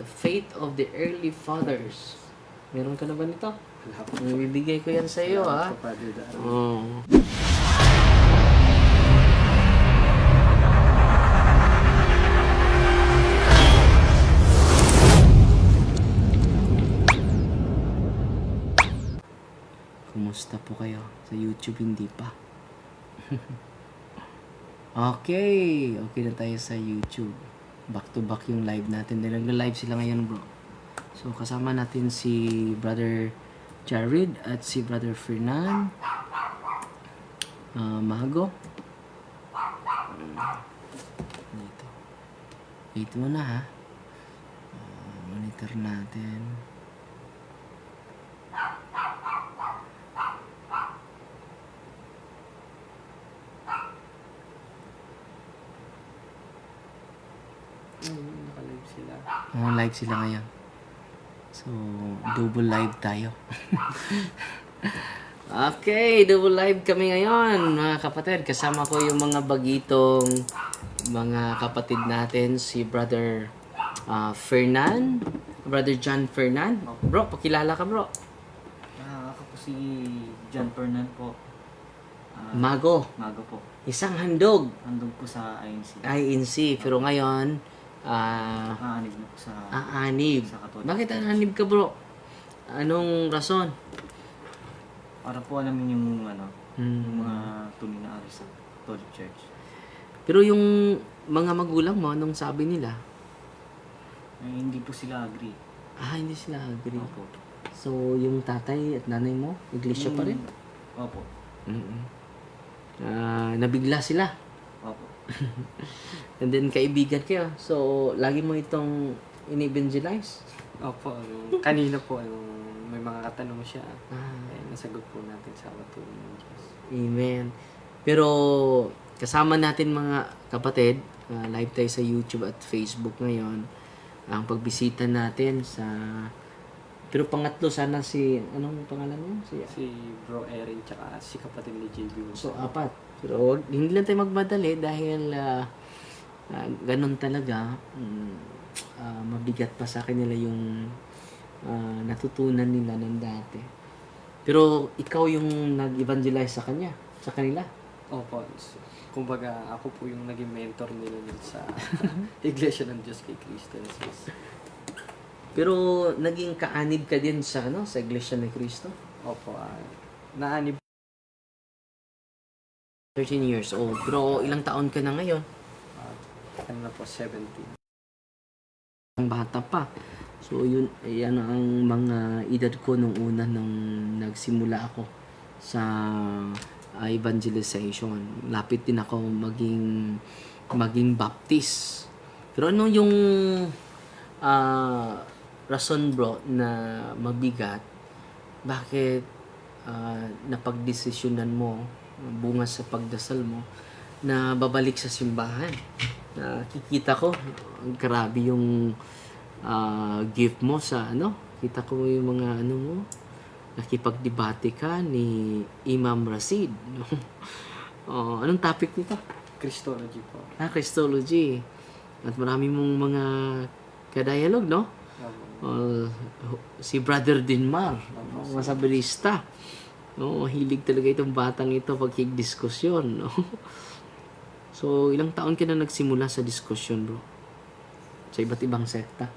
The faith of the early fathers. Meron ka na ba nito? Wala po. Bibigay ko yan sa iyo, ha? Darwin. Oo. Kumusta po kayo? Sa YouTube hindi pa. okay, okay na tayo sa YouTube. Back to back yung live natin. Nagla-live sila ngayon bro. So kasama natin si Brother Jared at si Brother Fernan. Ah, Mago. Dito. Wait mo na ha. Ah, monitor natin. Oh, live sila ngayon. So, double live tayo. okay, double live kami ngayon, mga kapatid. Kasama ko yung mga bagitong mga kapatid natin, si Brother ah, Fernan, Brother John Fernan. Bro, pakilala ka bro. Ah, ako po si John Fernan po. Ah, Mago, Mago po. isang handog. Andun po sa INC. INC, pero ngayon, ah, Aanib na sa... aanib. Sa Katolik. Bakit aanib ka bro? Anong rason? Para po alamin yung ano, Hmm. yung mga tunay na ari sa Catholic Church. Pero yung mga magulang mo, anong sabi nila? Eh, hindi po sila agree. Ah, hindi sila agree. Opo. So, yung tatay at nanay mo, iglesia pa rin? Opo. mm Ah, nabigla sila. And then, kaibigan kayo. So, lagi mo itong in-evangelize. Opo, yung kanina po, yung may mga katanong siya, Ah, eh, nasagot po natin sa katulong ng Diyos. amen. Pero, kasama natin mga kapatid, ah, live tayo sa YouTube at Facebook ngayon. Ang pagbisita natin sa... Pero pangatlo, sana si... Anong pangalan mo? Si Si Bro Erin, tsaka si kapatid ni JB. So, apat. Pero wag- hindi lang tayo magmadali dahil ah, ah, ganun talaga. mm, ah, mabigat pa sa kanila yung ah, natutunan nila ng dati. Pero ikaw yung nag-evangelize sa kanya, sa kanila. Opo, kumbaga ako po yung naging mentor nila dun sa Iglesia ng Diyos kay Cristo Jesus. Pero naging kaanib ka din sa ano sa Iglesia ni Cristo. Opo, ah, naanib 13 years old. Pero ilang taon ka na ngayon? uh, ano na po, 17. Ang bata pa. So yun, yan ang mga edad ko nung una nung nagsimula ako sa ah, evangelization. Lapit din ako maging maging baptist. Pero ano yung ah, rason bro na mabigat? Bakit ah, napagdesisyonan mo bunga sa pagdasal mo na babalik sa simbahan? Nakikita ko, grabe yung ah, gift mo sa ano. Kita ko yung mga ano mo. Nakipagdebate ka ni Imam Rasid. No? oh, anong topic nito? Christology po. Ah, Christology. At marami mong mga kadialog, no? Uh, si Brother Dinmar, masabilista. No, mahilig talaga itong batang ito pag diskusyon, no? So, ilang taon ka na nagsimula sa diskusyon, bro? Sa iba't ibang sekta?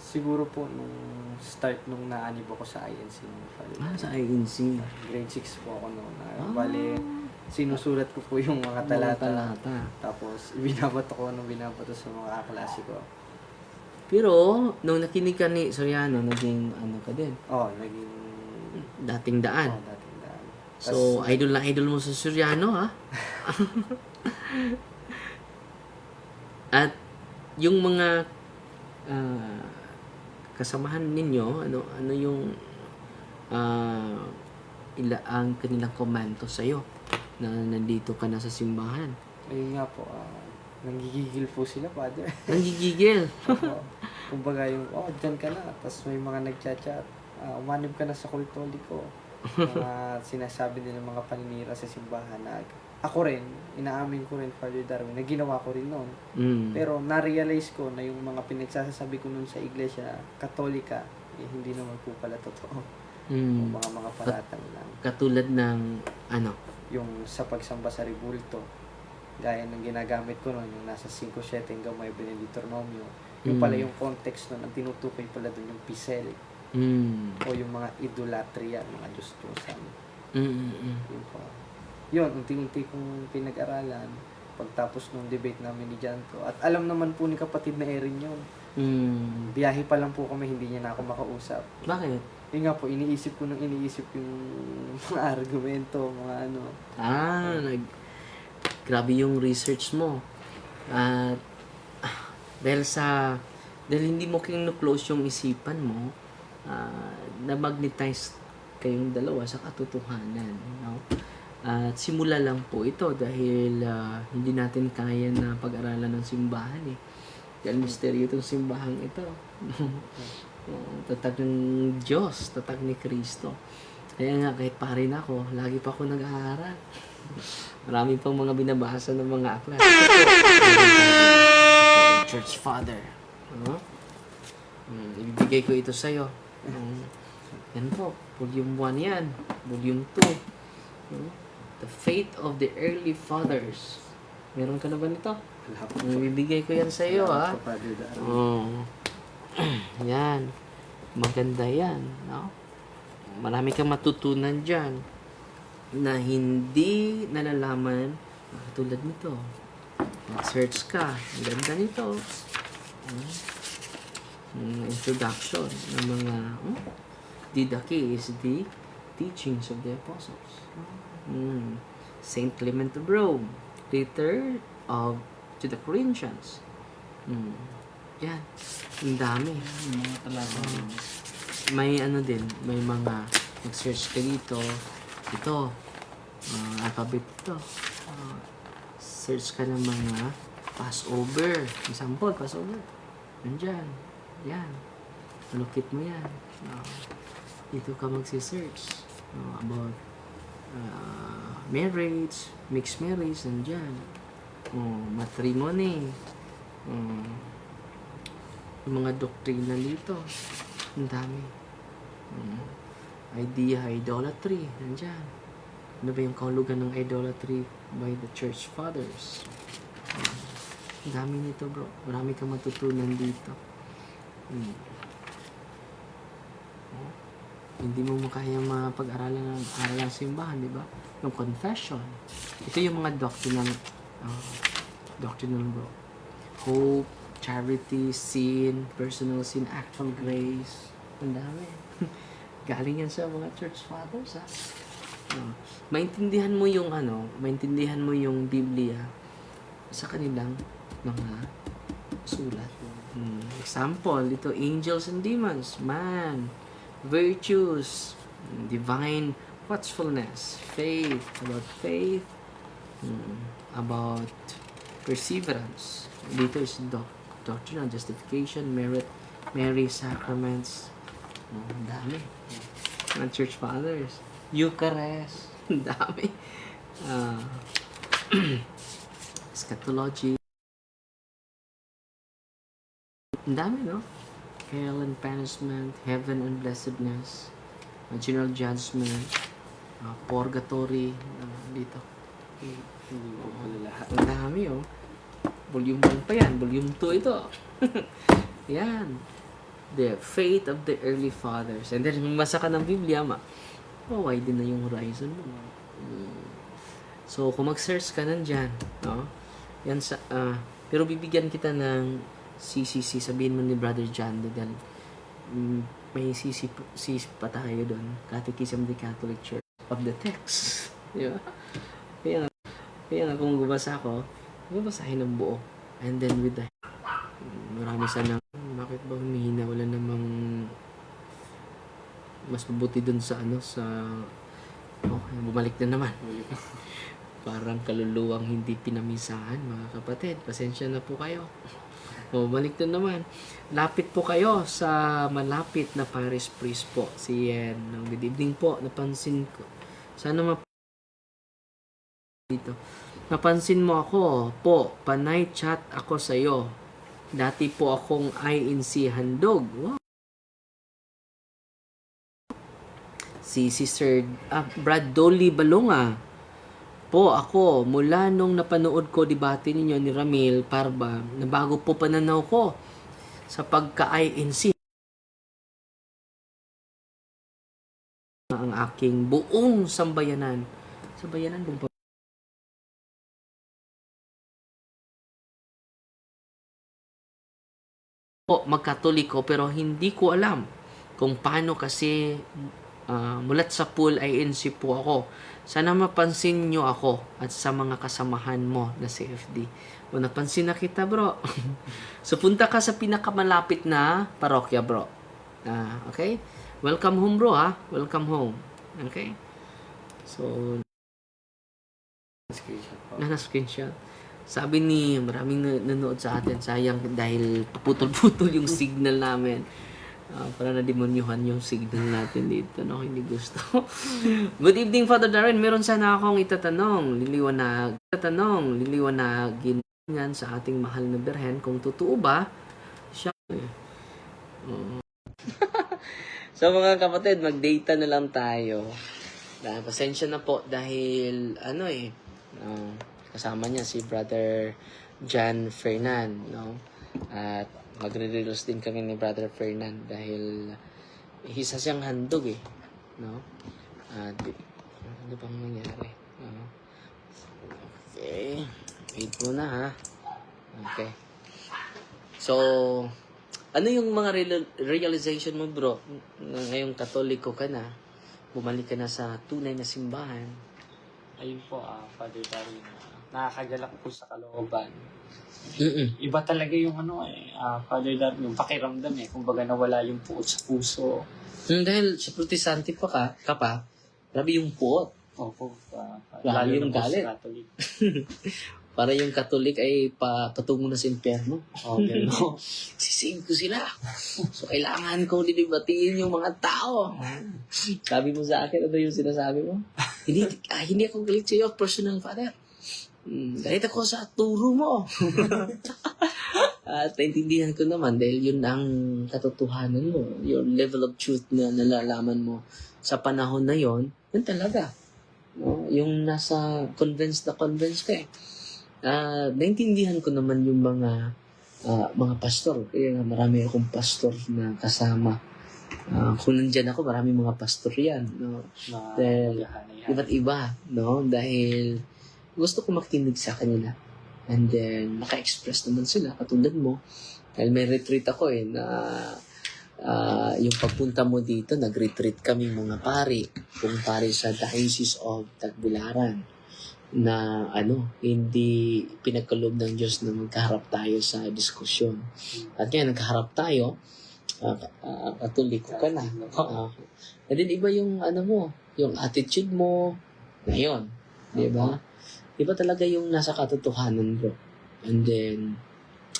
Siguro po nung start nung naanib ako sa INC nung. Ah, sa INC. Grade 6 po ako noon. Ah. Bale, sinusulat ko po yung mga Mga talata. talata. Tapos, binabato ko nung binabato sa mga kaklase ko. Pero, nung nakinig ka ni Soriano, naging ano ka din, Oh, naging... dating daan. Oh, So, idol na idol mo sa Soriano, ha? At yung mga ah, kasamahan ninyo, ano ano yung ah, ila ang kanilang komento sa iyo na nandito ka na sa simbahan. Ayun nga po, ah, nanggigigil po sila, Father. Nanggigigil. Opo. Kumbaga yung, oh, dyan ka na. Tapos may mga nagchat-chat. Ah, umanib ka na sa kultoliko. Mga sinasabi nila mga paninira sa simbahan na ako rin, inaamin ko rin, Father Darwin, na ginawa ko rin noon. Mm. Pero na-realize ko na yung mga pinagsasasabi ko noon sa iglesia katolika, eh, hindi naman po pala totoo. Mm. Mga mga paratang lang. Katulad ng ano, Yung sa pagsamba sa ribulto, gaya ng ginagamit ko noon, yung nasa 5-7 hanggang may Benedictornomio. Yung Mm. pala yung context noon, ang tinutukoy pala doon yung pisel mm. o yung mga idolatria, mga Diyos-Diyosan. Mm, mm, mm. Yun po. Yun, unti-unti kong pinag-aralan pagtapos nung debate namin ni Janto. At alam naman po ni kapatid na Erin yun. Mm. Biyahe pa lang po kami, hindi niya na ako makausap. Bakit? Yun nga po, iniisip ko nung iniisip yung mga argumento, mga ano. Ah, nag grabe yung research mo. At ah, dahil sa dahil hindi mo kinu-close yung isipan mo, ah, na-magnetize kayong dalawa sa katotohanan, no? At simula lang po ito dahil ah, hindi natin kaya na pag-aralan ng simbahan eh. Dahil misteryo itong simbahan ito. Tatag ng Diyos, tatag ni Kristo. Kaya nga, kahit pare na ako, lagi pa ako nag-aaral. Marami pang mga binabasa ng mga aklat. Church Father. Ano? Hmm, ibibigay ko ito sa'yo. Um, yan po, volume 1 yan. Volume 2. Hmm? The Faith of the Early Fathers. Meron ka na ba nito? Hmm, Ibibigay ko yan ha? Wala po, Father Darwin. Oo. yan. Maganda yan. No? Marami kang matutunan dyan na hindi nalalaman na katulad nito. Mag-search ka. Ang ganda nito. Mm. Mm, introduction ng mga mm, Didache is the teachings of the apostles. Mm. Saint Clement of Rome, letter of to the Corinthians. Mm. Yan. Ang dami. Yung mga talaga. May ano din, may mga mag-search ka dito. Ito. Uh, alphabet ito. Ah, search ka ng mga Passover. Example, Passover. Nandyan. Yan. Malukit mo yan. Ah, dito ka magsi-search ah, about ah, marriage, mixed marriage, nandyan. Oh, matrimony. Yung mga doktrina dito. Ang dami. Mm. Idea, idolatry. Nandyan. Ano ba yung kahulugan ng idolatry by the church fathers? Ang dami nito bro. Marami kang matutunan dito. Mm. Oh. Hindi mo makaya mapag-aralan ng aral ng simbahan, di ba? Yung confession. Ito yung mga doctrinal uh, doctrinal bro. Hope, charity, sin, personal sin, actual grace. Ang dami. Galing yan sa mga church fathers, ha? Uh, maintindihan mo yung ano, maintindihan mo yung Biblia sa kanilang mga sulat. Hmm. Example, ito, angels and demons, man, virtues, divine watchfulness, faith, about faith, hmm, about perseverance. Dito is doc doctrinal justification, merit, Mary, sacraments. Oh, dami. Mga church fathers. Eucharist. Dami. Ah, eschatology. Ang dami, no? Hell and punishment, heaven and blessedness, uh, general judgment, uh, purgatory, uh, dito. Hindi po pala. Ang dami, oh. Volume 1 pa yan. Volume 2 ito. yan. The faith of the early fathers. And then, masa ka ng Biblia, ma, oh, widen na yung horizon mo. Mm. So, kung mag-search ka nandyan, no? Yan sa, ah, pero bibigyan kita ng CCC, sabihin mo ni Brother John, dahil mm, may CC, p- CC pa tayo doon, Catechism of the Catholic Church of the text. Di ba? Kaya, kaya kung gubasa ako, babasahin ng buo. And then with the marami sana bakit ba humihina wala namang mas mabuti dun sa ano sa oh bumalik na naman parang kaluluwang hindi pinamisahan mga kapatid pasensya na po kayo o balik na naman lapit po kayo sa malapit na Paris Priest po si Yen good evening po napansin ko sana map dito. Napansin mo ako, po, panay chat ako sa'yo. Dati po akong INC handog. Wow. Si Sister ah, Brad Dolly Balonga. Po, ako, mula nung napanood ko debate ninyo ni Ramil Parba, nabago po pananaw ko sa pagka-INC. ang aking buong sambayanan. Sambayanan kung pa- po magkatoliko pero hindi ko alam kung paano kasi ah, mulat sa pool INC po ako. Sana mapansin nyo ako at sa mga kasamahan mo na CFD. O napansin na kita bro. so punta ka sa pinakamalapit na parokya bro. Ah, okay? Welcome home bro ha. Welcome home. Okay? So, Screenshot po. na screenshot. Sabi ni maraming na- nanood sa atin, sayang dahil putol-putol yung signal namin. Ah, para na-demonyuhan yung signal natin dito, no? Hindi gusto. Good evening, Father Darren. Meron sana akong itatanong, liliwanag, itatanong, liliwanagin sa ating mahal na berhen kung totoo ba siya. Oo. so mga kapatid, mag-data na lang tayo. Dahil pasensya na po dahil ano eh, ah, kasama niya si Brother John Fernan, no? At magre-reels din kami ni Brother Fernan dahil isa siyang handog eh, no? At ano bang nangyari? No? Okay. Wait muna ha. Okay. So, ano yung mga real- realization mo bro? Ngayong katoliko ka na, bumalik ka na sa tunay na simbahan. Ayun po, ah, Father Darwin, nakakagalak po sa kalooban. Mm-mm. Iba talaga yung ano eh, ah, Father Darwin, yung pakiramdam eh. Kumbaga nawala yung puot sa puso. Hmm, dahil sa protestante pa ka, ka pa, grabe yung puot. Opo, ah, Lalo yung galit. sa Catholic. Para yung katolik ay pa, patungo na sa impyerno. Oh, no? Sisig ko sila. So, kailangan ko dilibatiin yung mga tao. Sabi mo sa akin, ano yung sinasabi mo? hindi, ah, hindi ako galit sa'yo, personal father. Hmm, galit ako sa turo mo. At naintindihan ko naman dahil yun ang katotohanan mo. Your level of truth na nalalaman mo sa panahon na yon, yun talaga. No? Yung nasa convinced na convinced ka eh. Ah, naintindihan ko naman yung mga ah, mga pastor. Kaya nga marami akong pastor na kasama. Ah, kung nandyan ako, marami mga pastor yan. No? Na Dahil. Iba't iba, no? Dahil gusto ko makinig sa kanila. And then, naka-express naman sila, katulad mo. Dahil may retreat ako eh, na ah, yung pagpunta mo dito, nag-retreat kami mga pari. Kung pari sa Diocese of Tagbilaran na ano, hindi pinagkaloob ng Diyos na magkaharap tayo sa diskusyon. At kaya nagkaharap tayo, uh, uh, katoliko ka na. Ah, and then iba yung ano mo, yung attitude mo ngayon. Di ba? Iba talaga yung nasa katotohanan bro. And then,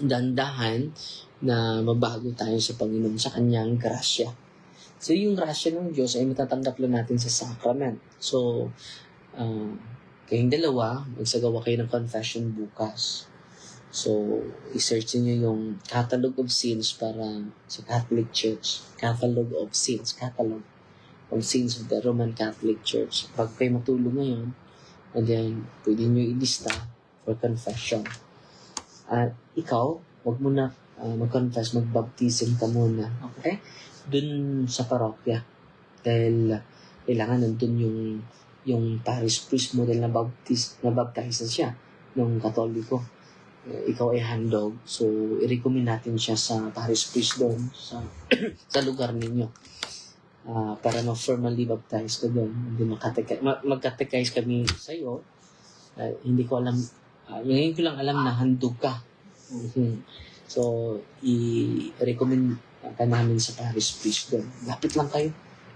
dandahan na mabago tayo sa Panginoon sa kanyang grasya. So, yung grasya ng Diyos ay matatanggap lang natin sa sacrament. So, uh, kayong dalawa, magsagawa kayo ng confession bukas. So, i-search niyo yung Catalog of Sins para sa Catholic Church. Catalog of Sins. Catalog of Sins of the Roman Catholic Church. Pag kayo matulog ngayon, and then, pwede nyo ilista for confession. At ikaw, wag mo na ah, mag-confess, mag-baptism ka muna. Okay? Dun sa parokya. Dahil ah, kailangan nandun yung yung parish priest mo dahil nabaptize, nabaptize na siya ng katoliko. Eh, ikaw ay handog. So, i-recommend natin siya sa parish priest doon sa, sa lugar ninyo. Ah, para ma-formally baptize ka doon. Hindi magkatekize kami sa iyo. hindi ko alam, uh, ngayon ko lang alam na handog ka. Mhm. So, i-recommend ka namin sa parish priest doon. Lapit lang kayo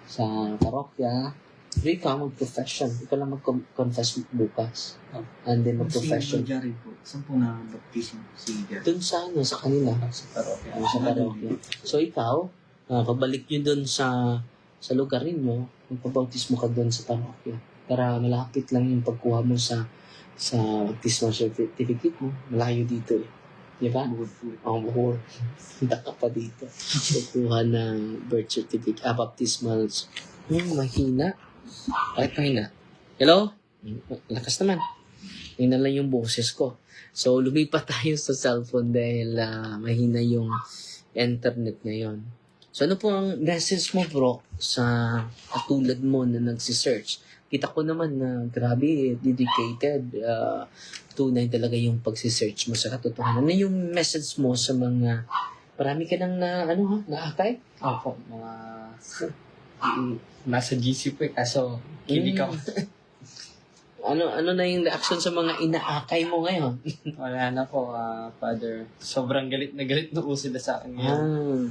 sa parokya. Hindi ka mag-profession. Ikaw lang mag-confess bukas. And then Si mag-profession. Jari po, saan po na baptism si Jari? Doon sa ano, sa kanila. Sa parokya. Sa parokya. So ikaw, ah, pabalik nyo doon sa sa lugar ninyo, magpabautismo ka doon sa parokya. Para malapit lang yung pagkuha mo sa sa baptismal certificate mo. Malayo dito eh. Di ba? Ang buhor. Punta ka pa dito. Kukuha ng birth certificate. Ah, baptismal. Hmm, mahina. Bakit mahina? Hello? Lakas naman. Yun na lang yung boses ko. So, lumipat tayo sa cellphone dahil ah, mahina yung internet ngayon. So, ano po ang message mo, bro, sa katulad mo na nagsisearch? Kita ko naman na grabe, dedicated. ah, tunay talaga yung pagsisearch mo sa katotohanan. Ano yung message mo sa mga marami ka nang na, ano ha, naakay? Opo, mga... Mm, Nasa GC po eh, kaso kinig ako. Ano ano na yung reaction sa mga inaakay mo ngayon? Wala na po, ah, Father. Sobrang galit na galit na po sila sa akin ngayon. Ah.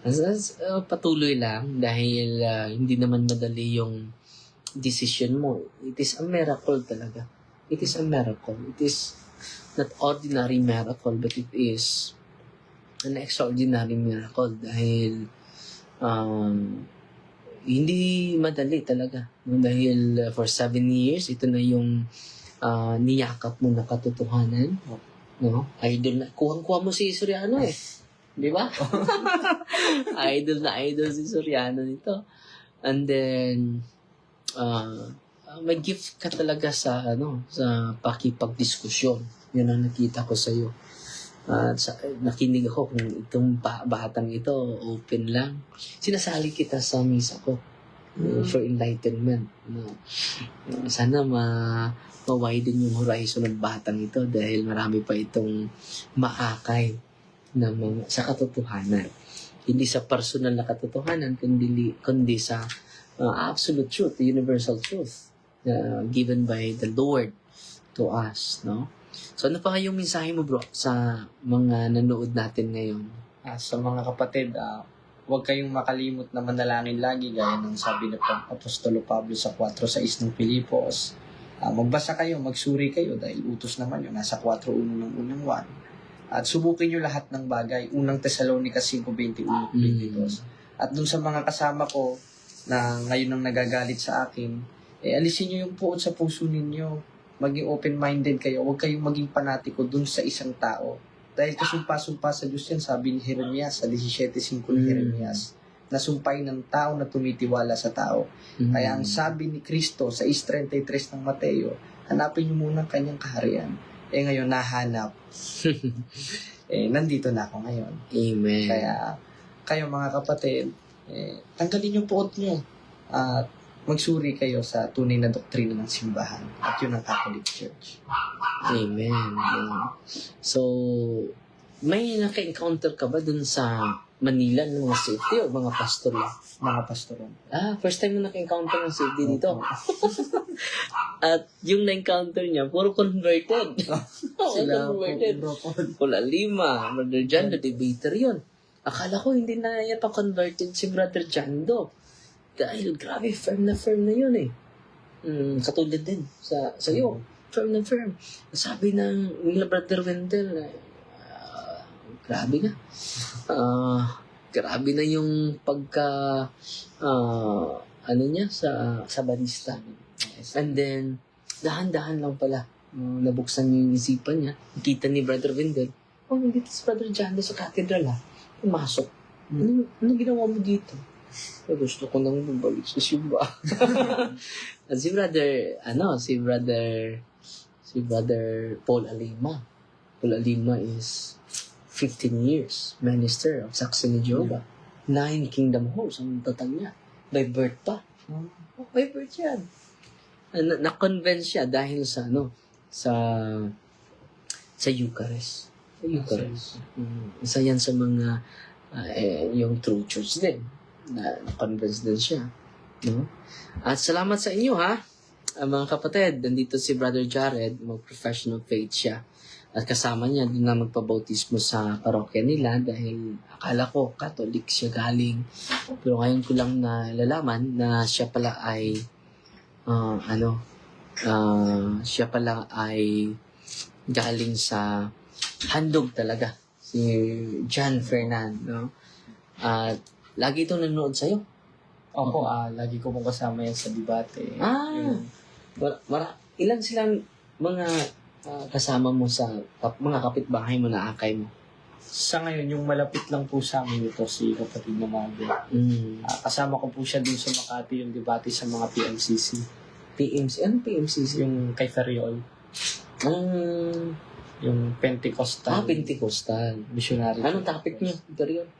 As, as, uh, patuloy lang dahil uh, hindi naman madali yung decision mo. It is a miracle talaga. It is a miracle. It is not ordinary miracle but it is an extraordinary miracle dahil um, hindi madali talaga. Dahil uh, for seven years, ito na yung uh, niyakap mo na katotohanan. No? Idol na. Kuhang-kuha mo si Soriano eh. Di ba? idol na idol si Soriano nito. And then, uh, may gift ka talaga sa ano sa pakipagdiskusyon. Yun ang nakita ko sa iyo. At sa, nakinig ako kung itong ba- batang ito open lang. Sinasali kita sa misa ko uh, for enlightenment. No? Uh, sana ma ma-widen yung horizon ng batang ito dahil marami pa itong maakay na mga, sa katotohanan. Hindi sa personal na katotohanan, kundi, kundi sa uh, absolute truth, the universal truth uh, given by the Lord to us, no? So ano pa yung mensahe mo bro sa mga nanood natin ngayon? Ah, sa mga kapatid, ah, huwag kayong makalimot na manalangin lagi gaya ng sabi ng Apostolo Pablo sa 4.6 ng Pilipos. Ah, magbasa kayo, magsuri kayo dahil utos naman yun. Nasa 4.1 ng unang 1. At subukin nyo lahat ng bagay. Unang Thessalonica 5.21 Pilipos. At dun sa mga kasama ko na ngayon ang nagagalit sa akin, eh alisin nyo yung puot sa puso ninyo. Maging open-minded kayo. Huwag kayong maging panatiko dun sa isang tao. Dahil kasumpa-sumpa sa Diyos yan, sabi ni Jeremias sa 17.5 ni Mm. Jeremias, nasumpay ng tao na tumitiwala sa tao. Mm. Kaya ang sabi ni Kristo sa 6.33 ng Mateo, hanapin niyo muna ang kanyang kaharian. Eh ngayon, nahanap. eh, nandito na ako ngayon. Amen. Kaya, kayo mga kapatid, eh, tanggalin yung puot nyo. At magsuri kayo sa tunay na doktrina ng simbahan. At yun ang Catholic Church. Amen. Amen. So, may naka-encounter ka ba dun sa Manila ng mga safety o mga pastor lang? Mga pastoron. Ah, first time mo naka-encounter ng safety dito. At yung na-encounter niya, puro converted. Oo, Sila converted. Pula lima, Brother John, the debater yun. Akala ko hindi na yata converted si Brother Jando. Dahil grabe, firm na firm na yun eh. Mm, katulad din sa sa iyo. Firm na firm. Sabi ng nila Brother Wendell, grabe na. Ah, grabe na yung pagka ah, ano niya sa sa barista. And then, dahan-dahan lang pala. Uh, nabuksan niya yung isipan niya. Nakita ni Brother Wendell, oh, nandito si Brother Jando sa cathedral ha. Pumasok. Ano, ano ginawa mo dito? Eh, gusto ko nang bumalik sa simba. At si Brother, ano, si Brother, si Brother Paul Alima. Paul Alima is 15 years minister of Saxony Jehovah. Nine Kingdom Halls ang tatag niya. By birth pa. Oh, by birth yan. Na- na-convince siya dahil sa ano, sa sa Eucharist. Sa Eucharist. Mm, isa yan sa mga ah, eh, yung true church din. Na, na-convince din siya. No? At salamat sa inyo ha. Ang mga kapatid, nandito si Brother Jared, mag-professional faith siya. At kasama niya, doon na magpabautismo sa parokya nila dahil akala ko, Catholic siya galing. Pero ngayon ko lang nalalaman na siya pala ay, ah, ano, ah, siya pala ay galing sa handog talaga. Si John Fernando. At lagi itong nanonood sa'yo. Opo, ah, lagi ko pong kasama yan sa debate. Ah! Mara, mara, ilan silang mga ah, kasama mo sa kap- mga kapitbahay mo na akay mo? Sa ngayon, yung malapit lang po sa amin ito, si kapatid na Mago. Mm. Ah, kasama ko po siya dun sa Makati, yung debate sa mga PMCC. PMC, anong PMCC? Yung kay Feriol, Ang yung Pentecostal ah, Pentecostal. Missionary. Anong topic niyo? Rin.